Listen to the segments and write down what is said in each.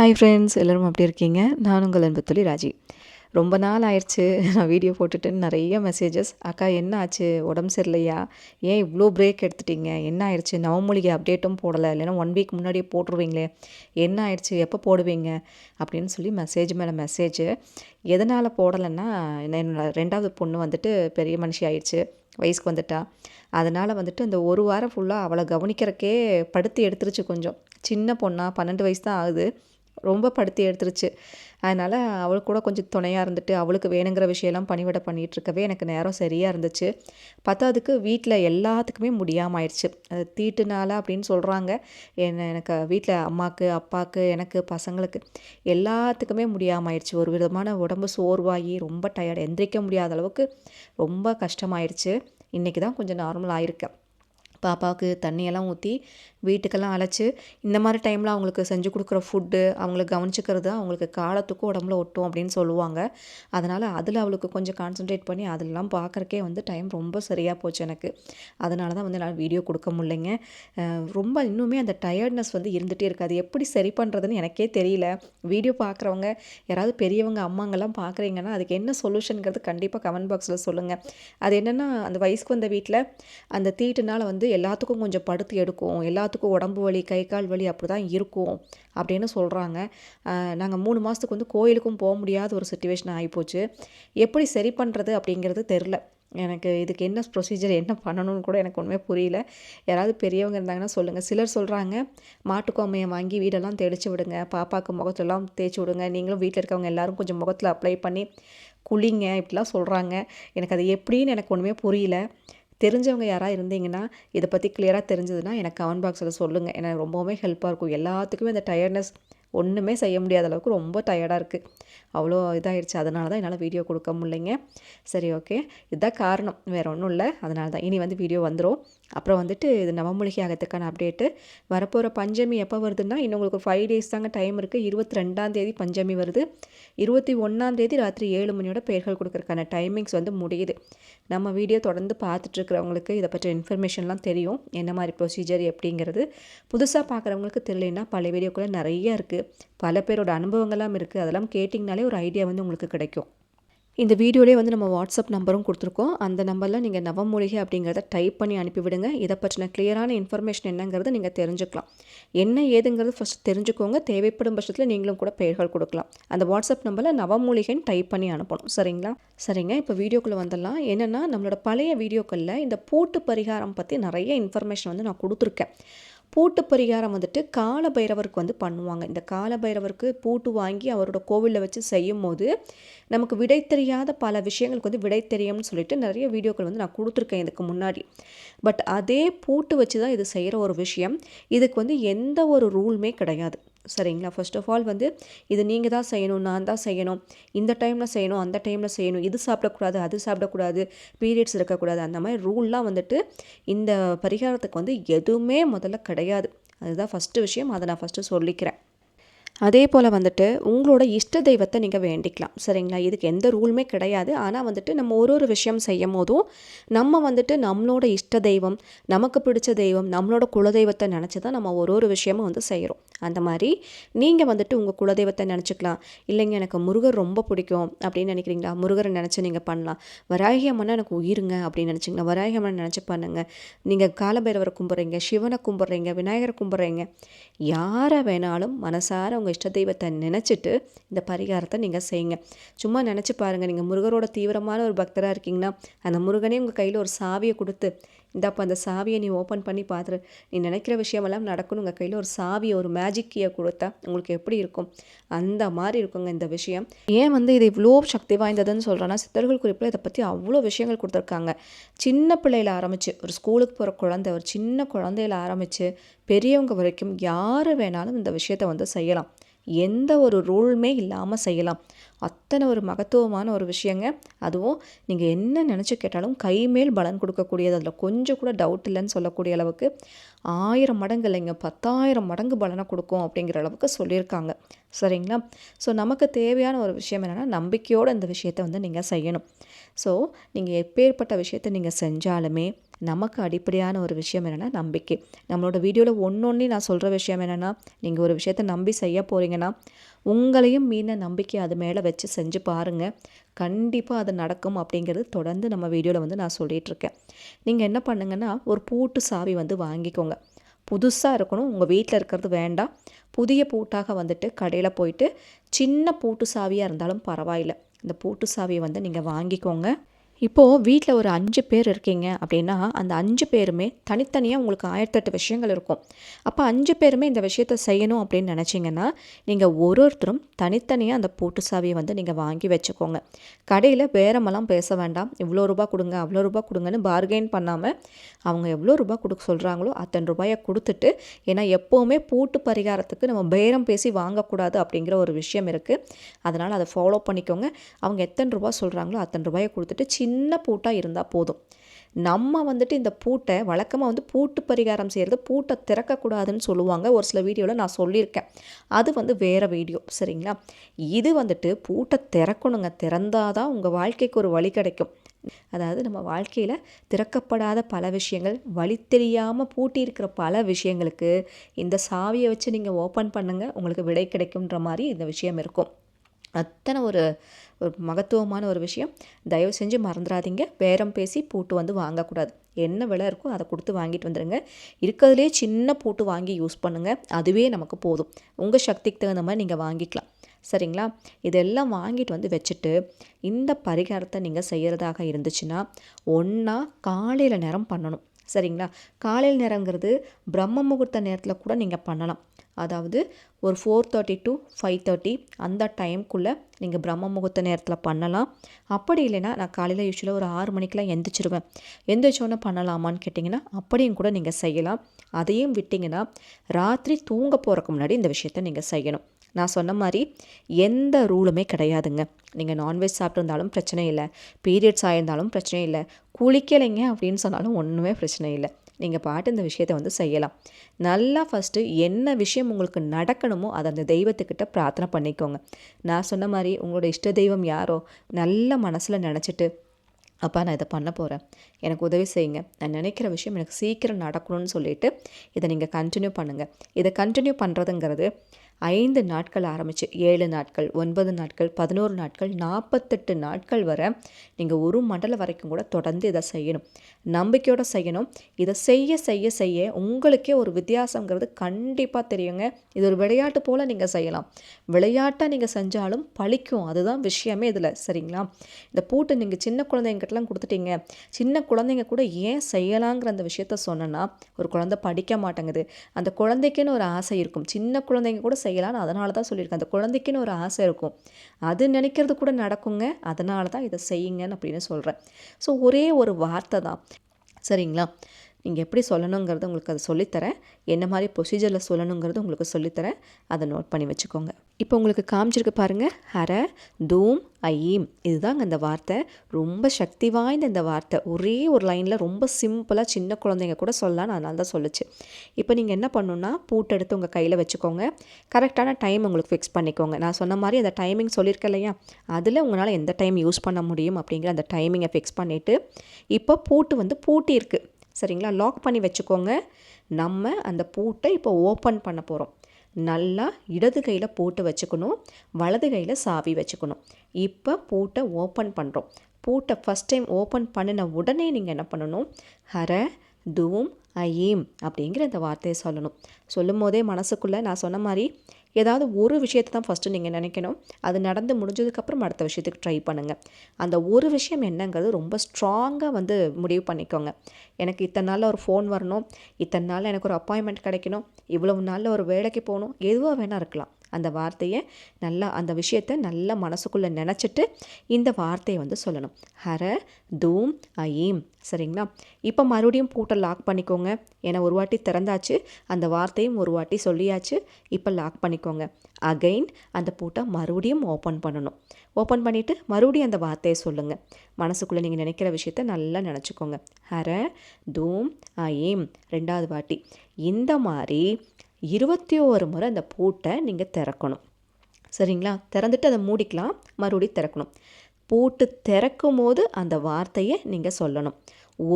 Hi friends எல்லோரும் அப்படி இருக்கீங்க? நான் உங்கள் அன்பு ராஜி. ரொம்ப நாள் ஆயிடுச்சு நான் வீடியோ போட்டுட்டுன்னு நிறைய மெசேஜஸ் அக்கா என்ன ஆச்சு? உடம்பு சரியில்லையா? ஏன் இவ்வளோ பிரேக் எடுத்துட்டீங்க? என்ன ஆயிடுச்சு? நவமொழிகை அப்டேட்டும் போடலை. இல்லைன்னா ஒன் வீக் முன்னாடியே போட்டுருவீங்களே. என்ன ஆயிடுச்சு? எப்போ போடுவீங்க? அப்படின்னு சொல்லி மெசேஜ் மேலே மெசேஜ் எதனால் போடலைன்னா என்னோட ரெண்டாவது பொண்ணு வந்துட்டு பெரிய மனுஷி ஆயிடுச்சு வயசுக்கு வந்துட்டா. அதனால் வந்துட்டு அந்த ஒரு வாரம் ஃபுல்லாக அவளை கவனிக்கிறக்கே படுத்து எடுத்துருச்சு கொஞ்சம். சின்ன பொண்ணாக பன்னெண்டு வயசு தான் ஆகுது. ரொம்ப படுத்தி எடுத்துருச்சு. அதனால் அவளுக்கு கூட கொஞ்சம் துணையாக இருந்துட்டு அவளுக்கு வேணுங்கிற விஷயம்லாம் பணிவிட பண்ணிகிட்ருக்கவே எனக்கு நேரம் சரியாக இருந்துச்சு. பத்தாவதுக்கு வீட்டில் எல்லாத்துக்குமே முடியாமல் ஆயிடுச்சு அது தீட்டுனால அப்படின்னு சொல்கிறாங்க என்ன எனக்கு வீட்டில் அம்மாவுக்கு அப்பாவுக்கு எனக்கு பசங்களுக்கு எல்லாத்துக்குமே முடியாமல் ஆயிடுச்சு ஒரு விதமான உடம்பு சோர்வாகி ரொம்ப டயர்டு எந்திரிக்க முடியாத அளவுக்கு ரொம்ப கஷ்டமாயிடுச்சு. இன்றைக்கி தான் கொஞ்சம் நார்மல் ஆயிருக்கேன். பாப்பாவுக்கு தண்ணியெல்லாம் ஊற்றி வீட்டுக்கெல்லாம் அழைச்சி இந்த மாதிரி டைமில் அவங்களுக்கு செஞ்சு கொடுக்குற ஃபுட்டு அவங்கள கவனிச்சிக்கிறது அவங்களுக்கு காலத்துக்கும் உடம்புல ஒட்டும் அப்படின்னு சொல்லுவாங்க. அதனால் அதில் அவளுக்கு கொஞ்சம் கான்சன்ட்ரேட் பண்ணி அதெல்லாம் பார்க்குறக்கே வந்து டைம் ரொம்ப சரியாக போச்சு எனக்கு. அதனால தான் வந்து என்னால் வீடியோ கொடுக்க முடியலைங்க. ரொம்ப இன்னுமே அந்த டயர்ட்னஸ் வந்து இருந்துகிட்டே இருக்குது அது எப்படி சரி பண்ணுறதுன்னு எனக்கே தெரியல. வீடியோ பார்க்குறவங்க யாராவது பெரியவங்க அம்மாங்கெல்லாம் பார்க்குறீங்கன்னா அதுக்கு என்ன சொல்யூஷனுங்கிறது கண்டிப்பாக கமெண்ட் பாக்ஸில் சொல்லுங்கள் அது என்னென்னா அந்த வயசுக்கு வந்த வீட்டில் அந்த தீட்டுனால் வந்து எல்லாத்துக்கும் கொஞ்சம் படுத்து எடுக்கும். எல்லாத்துக்கும் உடம்பு வலி கை கால் வலி அப்படி தான் இருக்கும் அப்படின்னு சொல்கிறாங்க நாங்கள் மூணு மாதத்துக்கு வந்து கோயிலுக்கும் போக முடியாத ஒரு சுச்சுவேஷன் ஆகிப்போச்சு எப்படி சரி பண்ணுறது அப்படிங்கிறது தெரில எனக்கு இதுக்கு என்ன ப்ரொசீஜர் என்ன பண்ணணும்னு கூட எனக்கு ஒன்றுமே புரியல. யாராவது பெரியவங்க இருந்தாங்கன்னா சொல்லுங்கள் சிலர் சொல்கிறாங்க மாட்டுக்கோமையை வாங்கி வீடெல்லாம் தெளித்து விடுங்க. பாப்பாவுக்கு முகத்துலலாம் தேய்ச்சி விடுங்க. நீங்களும் வீட்டில் இருக்கவங்க எல்லோரும் கொஞ்சம் முகத்தில் அப்ளை பண்ணி குளிங்க இப்படிலாம் சொல்கிறாங்க எனக்கு அது எப்படின்னு எனக்கு ஒன்றுமே புரியல. தெரிஞ்சவங்க யாராக இருந்தீங்கன்னா இதை பற்றி கிளியராக தெரிஞ்சதுன்னா எனக்கு கமெண்ட் பாக்ஸில் சொல்லுங்கள் எனக்கு ரொம்பவுமே ஹெல்ப்பாக இருக்கும். எல்லாத்துக்குமே இந்த டயர்ட்னஸ் ஒன்றுமே செய்ய முடியாத அளவுக்கு ரொம்ப டயர்டாக இருக்குது அவ்வளோ இதாகிடுச்சு அதனால தான் என்னால் வீடியோ கொடுக்க முடியலைங்க. சரி ஓகே இதுதான் காரணம். வேறு ஒன்றும் இல்லை. அதனால தான் இனி வந்து வீடியோ வந்துடும் அப்புறம் வந்துட்டு இது நவமூலிகை ஆகத்துக்கான அப்டேட்டு வரப்போகிற பஞ்சமி எப்போ வருதுன்னா இன்னும் உங்களுக்கு ஒரு ஃபைவ் டேஸ் தாங்க டைம் இருக்குது இருபத்தி ரெண்டாம் தேதி பஞ்சமி வருது. இருபத்தி ஒன்றாம் தேதி ராத்திரி ஏழு மணியோட பெயர்கள் கொடுக்குறக்கான டைமிங்ஸ் வந்து முடியுது. நம்ம வீடியோ தொடர்ந்து பார்த்துட்ருக்கிறவங்களுக்கு இதை பற்றிய இன்ஃபர்மேஷன்லாம் தெரியும். என்ன மாதிரி ப்ரொசீஜர் எப்படிங்கிறது. புதுசாக பார்க்குறவங்களுக்கு தெரியலன்னா பல வீடியோக்குள்ளே நிறைய இருக்குது பல பேரோட அனுபவங்கள்லாம் இருக்குது அதெல்லாம் கேட்டிங்கனாலே ஒரு ஐடியா வந்து உங்களுக்கு கிடைக்கும். இந்த வீடியோலேயே வந்து நம்ம வாட்ஸ்அப் நம்பரும் கொடுத்துருக்கோம். அந்த நம்பரில் நீங்கள் நவமூலிகை அப்படிங்கிறத டைப் பண்ணி அனுப்பிவிடுங்க. இதை பற்றின கிளியரான இன்ஃபர்மேஷன் என்னங்கிறத நீங்கள் தெரிஞ்சுக்கலாம். என்ன ஏதுங்கிறது ஃபஸ்ட் தெரிஞ்சுக்கோங்க. தேவைப்படும் பட்சத்தில் நீங்களும் கூட பெயர்கள் கொடுக்கலாம். அந்த வாட்ஸ்அப் நம்பரில் நவமூலிகைன்னு டைப் பண்ணி அனுப்பணும். சரிங்களா? சரிங்க. இப்போ வீடியோக்குள்ளே வந்துடலாம். என்னென்னா நம்மளோட பழைய வீடியோக்களில் இந்த பூட்டு பரிகாரம் பற்றி நிறைய இன்ஃபர்மேஷன் வந்து நான் கொடுத்துருக்கேன். பூட்டு பரிகாரம் வந்துட்டு கால பைரவருக்கு வந்து பண்ணுவாங்க. இந்த கால பைரவருக்கு பூட்டு வாங்கி அவரோட கோவிலில் வச்சு செய்யும் போது நமக்கு விடை தெரியாத பல விஷயங்களுக்கு வந்து விடை தெரியும்னு சொல்லிட்டு நிறைய வீடியோக்கள் வந்து நான் கொடுத்துருக்கேன் இதுக்கு முன்னாடி. பட் அதே பூட்டு வச்சு தான் இது செய்கிற ஒரு விஷயம். இதுக்கு வந்து எந்த ஒரு ரூலுமே கிடையாது. சரிங்களா? ஃபர்ஸ்ட் ஆஃப் ஆல் வந்து இது நீங்கள் தான் செய்யணும் நான் தான் செய்யணும். இந்த டைமில் செய்யணும் அந்த டைமில் செய்யணும். இது சாப்பிடக்கூடாது அது சாப்பிடக்கூடாது பீரியட்ஸ் இருக்கக்கூடாது. அந்த மாதிரி ரூல்லாம் வந்துட்டு இந்த பரிகாரத்துக்கு வந்து எதுவுமே முதல்ல கிடையாது. அதுதான் ஃபஸ்ட்டு விஷயம். அதை நான் ஃபஸ்ட்டு சொல்லிக்கிறேன். அதே போல் வந்துட்டு உங்களோட இஷ்ட தெய்வத்தை நீங்கள் வேண்டிக்கலாம். சரிங்களா? இதுக்கு எந்த ரூலுமே கிடையாது. ஆனால் வந்துட்டு நம்ம ஒரு ஒரு விஷயம் செய்யும் போதும் நம்ம வந்துட்டு நம்மளோட இஷ்ட தெய்வம் நமக்கு பிடிச்ச தெய்வம் நம்மளோட குலதெய்வத்தை நினச்சி தான் நம்ம ஒரு ஒரு விஷயமும் வந்து செய்கிறோம் அந்த மாதிரி நீங்கள் வந்துட்டு உங்கள் குலதெய்வத்தை நினச்சிக்கலாம். இல்லைங்க எனக்கு முருகர் ரொம்ப பிடிக்கும் அப்படின்னு நினைக்கிறீங்களா? முருகரை நினச்சி நீங்கள் பண்ணலாம். வராகி அம்மனா எனக்கு உயிருங்க அப்படின்னு நினச்சிங்கன்னா வராகி அம்மன் நினச்சி பண்ணுங்கள் நீங்கள் காலபைரவரை கும்பிட்றீங்க சிவனை கும்பிட்றீங்க விநாயகரை கும்பிட்றீங்க. யாரை வேணாலும் மனசார உங்கள் இஷ்ட தெய்வத்தை நினச்சிட்டு இந்த பரிகாரத்தை நீங்கள் செய்யுங்க. சும்மா நினச்சி பாருங்கள் நீங்கள் முருகரோட தீவிரமான ஒரு பக்தராக இருக்கீங்கன்னா அந்த முருகனே உங்கள் கையில் ஒரு சாவியை கொடுத்து இந்தப்போ அந்த சாவியை நீ ஓப்பன் பண்ணி பார்த்துரு நீ நினைக்கிற விஷயமெல்லாம் நடக்கணும் உங்கள் கையில் ஒரு சாவியை ஒரு மேஜிக் கீயை கொடுத்தா உங்களுக்கு எப்படி இருக்கும்? அந்த மாதிரி இருக்குங்க இந்த விஷயம். ஏன் வந்து இது இவ்வளோ சக்தி வாய்ந்ததுன்னு சொல்கிறேன்னா சித்தர்கள் குறிப்பில் இதை பற்றி அவ்வளோ விஷயங்கள் கொடுத்துருக்காங்க. சின்ன பிள்ளையில் ஆரம்பித்து ஒரு ஸ்கூலுக்கு போகிற குழந்தை ஒரு சின்ன குழந்தையில ஆரம்பித்து பெரியவங்க வரைக்கும் யார் வேணாலும் இந்த விஷயத்தை வந்து செய்யலாம். எந்த ஒரு ரூலுமே இல்லாமல் செய்யலாம். அத்தனை ஒரு மகத்துவமான ஒரு விஷயங்க. அதுவும் நீங்கள் என்ன நினச்சி கேட்டாலும் கைமேல் பலன் கொடுக்கக்கூடியது. அதில் கொஞ்சம் கூட டவுட் இல்லைன்னு சொல்லக்கூடிய அளவுக்கு ஆயிரம் மடங்கு இல்லைங்க. பத்தாயிரம் மடங்கு பலனை கொடுக்கும் அப்படிங்கிற அளவுக்கு சொல்லியிருக்காங்க. சரிங்களா? ஸோ நமக்கு தேவையான ஒரு விஷயம் என்னென்னா நம்பிக்கையோடு இந்த விஷயத்தை வந்து நீங்கள் செய்யணும். ஸோ நீங்கள் எப்பேற்பட்ட விஷயத்தை நீங்கள் செஞ்சாலுமே நமக்கு அடிப்படையான ஒரு விஷயம் என்னென்னா நம்பிக்கை. நம்மளோட வீடியோவில் ஒன்று நான் சொல்கிற விஷயம் என்னென்னா நீங்கள் ஒரு விஷயத்தை நம்பி செய்ய போகிறீங்கன்னா உங்களையும் மீன நம்பிக்கை அது மேலே வச்சு செஞ்சு பாருங்கள் கண்டிப்பாக அது நடக்கும் அப்படிங்கிறது தொடர்ந்து நம்ம வீடியோவில் வந்து நான் சொல்லிகிட்ருக்கேன் நீங்கள் என்ன பண்ணுங்கன்னா ஒரு பூட்டு சாவி வந்து வாங்கிக்கோங்க. புதுசாக இருக்கணும் உங்கள் வீட்டில் இருக்கிறது வேண்டாம். புதிய பூட்டாக வந்துட்டு கடையில் போயிட்டு சின்ன பூட்டு சாவியாக இருந்தாலும் பரவாயில்ல. இந்த பூட்டு சாவியை வந்து நீங்கள் வாங்கிக்கோங்க. இப்போது வீட்டில் ஒரு அஞ்சு பேர் இருக்கீங்க அப்படின்னா அந்த அஞ்சு பேருமே தனித்தனியாக உங்களுக்கு ஆயிரத்தெட்டு விஷயங்கள் இருக்கும். அப்போ அஞ்சு பேருமே இந்த விஷயத்த செய்யணும் அப்படின்னு நினச்சிங்கன்னா நீங்கள் ஒரு ஒருத்தரும் தனித்தனியாக அந்த பூட்டு சாவியை வந்து நீங்கள் வாங்கி வச்சுக்கோங்க. கடையில் பேரமெல்லாம் பேச வேண்டாம். இவ்வளோ ரூபா கொடுங்க அவ்வளோ ரூபா கொடுங்கன்னு பார்கெயின் பண்ணாமல் அவங்க எவ்வளோ ரூபா கொடுக்க சொல்கிறாங்களோ அத்தனை ரூபாயை கொடுத்துட்டு ஏன்னா எப்போவுமே பூட்டு பரிகாரத்துக்கு நம்ம பேரம் பேசி வாங்கக்கூடாது அப்படிங்கிற ஒரு விஷயம் இருக்குது அதனால் அதை ஃபாலோ பண்ணிக்கோங்க. அவங்க எத்தனை ரூபா சொல்கிறாங்களோ அத்தனை ரூபாயை கொடுத்துட்டு சின்ன சின்ன பூட்டாக இருந்தால் போதும். நம்ம வந்துட்டு இந்த பூட்டை வழக்கமாக வந்து பூட்டு பரிகாரம் செய்கிறது பூட்டை திறக்கக்கூடாதுன்னு சொல்லுவாங்க. ஒரு சில வீடியோவில் நான் சொல்லியிருக்கேன். அது வந்து வேறு வீடியோ சரிங்களா? இது வந்துட்டு பூட்டை திறக்கணுங்க. திறந்தால் தான் உங்கள் வாழ்க்கைக்கு ஒரு வழி கிடைக்கும். அதாவது நம்ம வாழ்க்கையில் திறக்கப்படாத பல விஷயங்கள் வழி தெரியாமல் பூட்டியிருக்கிற பல விஷயங்களுக்கு இந்த சாவியை வச்சு நீங்கள் ஓப்பன் பண்ணுங்கள் உங்களுக்கு விடை கிடைக்குன்ற மாதிரி இந்த விஷயம் இருக்கும். அத்தனை ஒரு ஒரு மகத்துவமான ஒரு விஷயம். தயவு செஞ்சு மறந்துடாதீங்க பேரம் பேசி பூட்டு வந்து வாங்கக்கூடாது. என்ன விலை இருக்கோ அதை கொடுத்து வாங்கிட்டு வந்துடுங்க இருக்கிறதுலே சின்ன பூட்டு வாங்கி யூஸ் பண்ணுங்கள் அதுவே நமக்கு போதும். உங்கள் சக்திக்கு தகுந்த மாதிரி நீங்கள் வாங்கிக்கலாம். சரிங்களா? இதெல்லாம் வாங்கிட்டு வந்து வச்சுட்டு இந்த பரிகாரத்தை நீங்கள் செய்கிறதாக இருந்துச்சுன்னா ஒன்றா காலையில் நேரம் பண்ணணும். சரிங்களா? காலையில் நேரங்கிறது பிரம்ம முகூர்த்த நேரத்தில் கூட நீங்கள் பண்ணலாம். அதாவது ஒரு four thirty to five thirty அந்த டைம்குள்ளே நீங்கள் பிரம்ம முகூர்த்த நேரத்தில் பண்ணலாம். அப்படி இல்லைன்னா நான் காலையில் யூஸ்வலாக ஒரு ஆறு மணிக்கெலாம் எந்திரிச்சிருவேன். எந்திரிச்சோன்னே பண்ணலாமான்னு கேட்டிங்கன்னா அப்படியும் கூட நீங்கள் செய்யலாம். அதையும் விட்டிங்கன்னா ராத்திரி தூங்க போகிறக்கு முன்னாடி இந்த விஷயத்த நீங்கள் செய்யணும். நான் சொன்ன மாதிரி எந்த ரூலுமே கிடையாதுங்க. நீங்கள் நான்வெஜ் சாப்பிட்ருந்தாலும் பிரச்சனை இல்லை. பீரியட்ஸ் ஆயிருந்தாலும் பிரச்சனை இல்லை. குளிக்கலைங்க அப்படின்னு சொன்னாலும் ஒன்றுமே பிரச்சனை இல்லை. நீங்கள் பாட்டு இந்த விஷயத்தை வந்து செய்யலாம். நல்லா ஃபஸ்ட்டு என்ன விஷயம் உங்களுக்கு நடக்கணுமோ அதை அந்த தெய்வத்துக்கிட்ட பிரார்த்தனை பண்ணிக்கோங்க. நான் சொன்ன மாதிரி உங்களோட இஷ்ட தெய்வம் யாரோ நல்ல மனசில் நினச்சிட்டு அப்பா நான் இதை பண்ண போகிறேன் எனக்கு உதவி செய்யுங்க. நான் நினைக்கிற விஷயம் எனக்கு சீக்கிரம் நடக்கணும்னு சொல்லிட்டு இதை நீங்கள் கண்டினியூ பண்ணுங்கள் இதை கண்டினியூ பண்ணுறதுங்கிறது ஐந்து நாட்கள் ஆரம்பித்து ஏழு நாட்கள் ஒன்பது நாட்கள் பதினோரு நாட்கள் நாற்பத்தெட்டு நாட்கள் வரை நீங்கள் ஒரு மண்டலம் வரைக்கும் கூட தொடர்ந்து இதை செய்யணும். நம்பிக்கையோடு செய்யணும். இதை செய்ய செய்ய செய்ய உங்களுக்கே ஒரு வித்தியாசங்கிறது கண்டிப்பாக தெரியுங்க. இது ஒரு விளையாட்டு போல் நீங்கள் செய்யலாம். விளையாட்டாக நீங்கள் செஞ்சாலும் பழிக்கும். அதுதான் விஷயமே இதில். சரிங்களா? இந்த பூட்டு நீங்கள் சின்ன குழந்தைங்கிட்டலாம் கொடுத்துட்டீங்க. சின்ன குழந்தைங்க கூட ஏன் செய்யலாங்கிற அந்த விஷயத்த சொன்னேன்னா ஒரு குழந்தை படிக்க மாட்டேங்குது. அந்த குழந்தைக்குன்னு ஒரு ஆசை இருக்கும். சின்ன குழந்தைங்க கூட செய்யலாம்னு அதனால தான் சொல்லியிருக்கேன். அந்த குழந்தைக்குன்னு ஒரு ஆசை இருக்கும். அது நினைக்கிறது கூட நடக்குங்க. அதனால தான் இதை செய்யுங்கன்னு அப்படின்னு சொல்கிறேன் ஸோ ஒரே ஒரு வார்த்தை தான். சரிங்களா? நீங்கள் எப்படி சொல்லணுங்கிறது உங்களுக்கு அதை சொல்லித்தரேன். என்ன மாதிரி ப்ரொசீஜரில் சொல்லணுங்கிறது உங்களுக்கு சொல்லித்தரேன். அதை நோட் பண்ணி வச்சுக்கோங்க. இப்போ உங்களுக்கு காமிச்சிருக்கு பாருங்கள் ஹர தூம் ஐயீம். இதுதாங்க அந்த வார்த்தை. ரொம்ப சக்தி வாய்ந்த இந்த வார்த்தை. ஒரே ஒரு லைனில் ரொம்ப சிம்பிளாக சின்ன குழந்தைங்க கூட சொல்லலாம்னு அதனால தான் சொல்லுச்சு. இப்போ நீங்கள் என்ன பண்ணணுன்னா பூட்டை எடுத்து உங்கள் கையில் வச்சுக்கோங்க. கரெக்டான டைம் உங்களுக்கு ஃபிக்ஸ் பண்ணிக்கோங்க. நான் சொன்ன மாதிரி அந்த டைமிங் சொல்லியிருக்கேன் இல்லையா? அதில் உங்களால் எந்த டைம் யூஸ் பண்ண முடியும் அப்படிங்கிற அந்த டைமிங்கை ஃபிக்ஸ் பண்ணிவிட்டு இப்போ பூட்டு வந்து பூட்டி இருக்குது சரிங்களா? லாக் பண்ணி வச்சுக்கோங்க. நம்ம அந்த பூட்டை இப்போ ஓப்பன் பண்ண போகிறோம் நல்லா இடது கையில் போட்டு வச்சுக்கணும். வலது கையில் சாவி வச்சுக்கணும். இப்போ பூட்டை ஓப்பன் பண்ணுறோம் பூட்டை ஃபஸ்ட் டைம் ஓப்பன் பண்ணின உடனே நீங்கள் என்ன பண்ணணும்? ஹர தூம் ஐயீம் அப்படிங்கிற இந்த வார்த்தையை சொல்லணும். சொல்லும் போதே மனசுக்குள்ளே நான் சொன்ன மாதிரி ஏதாவது ஒரு விஷயத்தை தான் ஃபஸ்ட்டு நீங்கள் நினைக்கணும். அது நடந்து முடிஞ்சதுக்கப்புறம் அடுத்த விஷயத்துக்கு ட்ரை பண்ணுங்கள் அந்த ஒரு விஷயம் என்னங்கிறது ரொம்ப ஸ்ட்ராங்காக வந்து முடிவு பண்ணிக்கோங்க. எனக்கு இத்தனை நாளில் ஒரு ஃபோன் வரணும். இத்தனை நாளில் எனக்கு ஒரு அப்பாயின்மெண்ட் கிடைக்கணும். இவ்வளவு நாளில் ஒரு வேலைக்கு போகணும். எதுவாக வேணால் இருக்கலாம். அந்த வார்த்தையை நல்லா அந்த விஷயத்தை நல்லா மனசுக்குள்ளே நினச்சிட்டு இந்த வார்த்தையை வந்து சொல்லணும். ஹர தூம் அயீம். சரிங்களா? இப்போ மறுபடியும் பூட்டை லாக் பண்ணிக்கோங்க. ஏன்னா ஒரு வாட்டி திறந்தாச்சு. அந்த வார்த்தையும் ஒரு வாட்டி சொல்லியாச்சு. இப்போ லாக் பண்ணிக்கோங்க. அகைன் அந்த பூட்டை மறுபடியும் ஓப்பன் பண்ணணும். ஓப்பன் பண்ணிவிட்டு மறுபடியும் அந்த வார்த்தையை சொல்லுங்கள் மனசுக்குள்ளே நீங்கள் நினைக்கிற விஷயத்த நல்லா நினச்சிக்கோங்க. ஹர தூம் அயீம். ரெண்டாவது வாட்டி. இந்த மாதிரி இருபத்தி ஓரு முறை அந்த பூட்டை நீங்கள் திறக்கணும். சரிங்களா? திறந்துட்டு அதை மூடிக்கலாம். மறுபடியும் திறக்கணும். பூட்டு திறக்கும் போது அந்த வார்த்தையை நீங்கள் சொல்லணும்.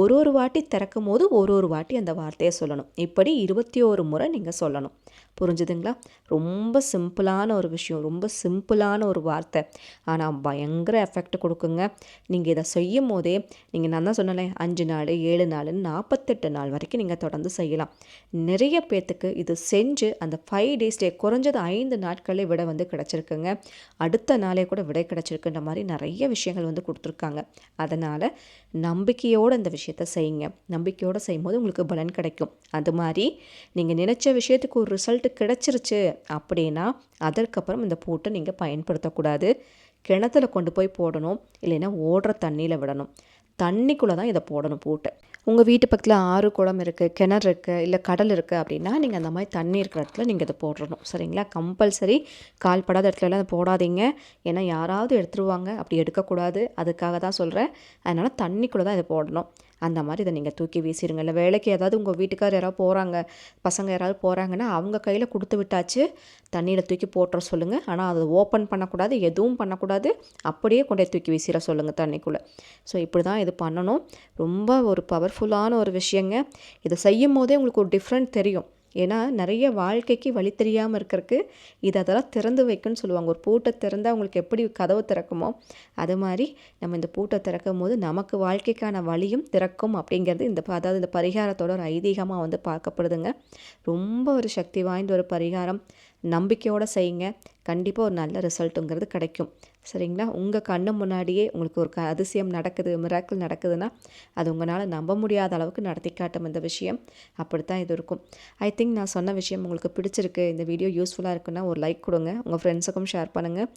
ஒரு ஒரு வாட்டி திறக்கும் போது ஒரு ஒரு வாட்டி அந்த வார்த்தையை சொல்லணும். இப்படி இருபத்தி ஒரு முறை நீங்கள் சொல்லணும். புரிஞ்சுதுங்களா? ரொம்ப சிம்பிளான ஒரு விஷயம் ரொம்ப சிம்பிளான ஒரு வார்த்தை. ஆனால் பயங்கர எஃபெக்ட் கொடுக்குங்க. நீங்கள் இதை செய்யும் போதே நீங்கள் நான் தான் சொன்னேன் அஞ்சு நாள் ஏழு நாள் நாற்பத்தெட்டு நாள் வரைக்கும் நீங்கள் தொடர்ந்து செய்யலாம். நிறைய பேர்த்துக்கு இது செஞ்சு அந்த ஃபைவ் டேஸ் டே குறைஞ்சது ஐந்து நாட்களே விட வந்து கிடச்சிருக்குங்க. அடுத்த நாளே கூட விடை கிடச்சிருக்குன்ற மாதிரி நிறைய விஷயங்கள் வந்து கொடுத்துருக்காங்க. அதனால் நம்பிக்கையோடு இந்த விஷயத்த செய்யுங்க. நம்பிக்கையோடு செய்யும்போது உங்களுக்கு பலன் கிடைக்கும். அது மாதிரி நீங்கள் நினச்ச விஷயத்துக்கு ஒரு ரிசல்ட் கிடச்சிருச்சு அப்படின்னா அதற்கப்புறம் இந்த பூட்டை நீங்கள் பயன்படுத்தக்கூடாது. கிணத்துல கொண்டு போய் போடணும். இல்லைன்னா ஓடுற தண்ணியில் விடணும். தண்ணிக்குள்ளே தான் இதை போடணும் போட்டு. உங்கள் வீட்டு பக்கத்தில் ஆறு குளம் இருக்குது கிணறு இருக்குது இல்லை கடல் இருக்குது அப்படின்னா நீங்கள் அந்த மாதிரி தண்ணி இருக்கிற இடத்துல நீங்கள் இதை போடணும். சரிங்களா? கம்பல்சரி கால் படாத இடத்துலலாம் அதை போடாதீங்க. ஏன்னா யாராவது எடுத்துருவாங்க. அப்படி எடுக்கக்கூடாது. அதுக்காக தான் சொல்கிறேன் அதனால் தண்ணிக்குள்ளே தான் இதை போடணும். அந்த மாதிரி இதை நீங்கள் தூக்கி வீசிடுங்க இல்லை வேலைக்கு ஏதாவது உங்கள் வீட்டுக்கார் யாராவது போகிறாங்க பசங்க யாராவது போகிறாங்கன்னா அவங்க கையில் கொடுத்து விட்டாச்சு தண்ணியில் தூக்கி போட்டுற சொல்லுங்கள் ஆனால் அதை ஓப்பன் பண்ணக்கூடாது எதுவும் பண்ணக்கூடாது. அப்படியே கொண்டே தூக்கி வீசிட சொல்லுங்கள் தண்ணிக்குள்ளே. ஸோ இப்படி தான் இது பண்ணணும். ரொம்ப ஒரு பவர்ஃபுல்லான ஒரு விஷயங்க. இதை செய்யும் போதே உங்களுக்கு ஒரு டிஃப்ரெண்ட் தெரியும். ஏன்னா நிறைய வாழ்க்கைக்கு வழி தெரியாமல் இருக்கிறதுக்கு இது அதெல்லாம் திறந்து வைக்குன்னு சொல்லுவாங்க. ஒரு பூட்டை திறந்தால் அவங்களுக்கு எப்படி கதவு திறக்குமோ அது மாதிரி நம்ம இந்த பூட்டை திறக்கும் போது நமக்கு வாழ்க்கைக்கான வழியும் திறக்கும் அப்படிங்கிறது இந்த அதாவது இந்த பரிகாரத்தோட ஒரு ஐதீகமாக வந்து பார்க்கப்படுதுங்க. ரொம்ப ஒரு சக்தி வாய்ந்த ஒரு பரிகாரம். நம்பிக்கையோடு செய்யுங்க. கண்டிப்பாக ஒரு நல்ல ரிசல்ட்டுங்கிறது கிடைக்கும். சரிங்களா? உங்கள் கண்ணு முன்னாடியே உங்களுக்கு ஒரு க அதிசயம் நடக்குது மிராக்கிள் நடக்குதுன்னா அது உங்களால் நம்ப முடியாத அளவுக்கு நடத்தி காட்டும் இந்த விஷயம். அப்படி தான் இது இருக்கும். ஐ திங்க் நான் சொன்ன விஷயம் உங்களுக்கு பிடிச்சிருக்கு. இந்த வீடியோ யூஸ்ஃபுல்லாக இருக்குன்னா ஒரு லைக் கொடுங்க. உங்கள் ஃப்ரெண்ட்ஸுக்கும் ஷேர் பண்ணுங்கள்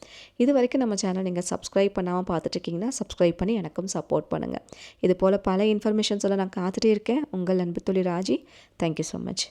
இது வரைக்கும் நம்ம சேனல் நீங்கள் சப்ஸ்கிரைப் பண்ணாமல் பார்த்துட்ருக்கீங்கன்னா சப்ஸ்கிரைப் பண்ணி எனக்கும் சப்போர்ட் பண்ணுங்கள் இது போல் பல இன்ஃபர்மேஷன்ஸ் எல்லாம் நான் காத்துட்டே இருக்கேன். உங்கள் அன்பு தொழில் ராஜி. Thank you so much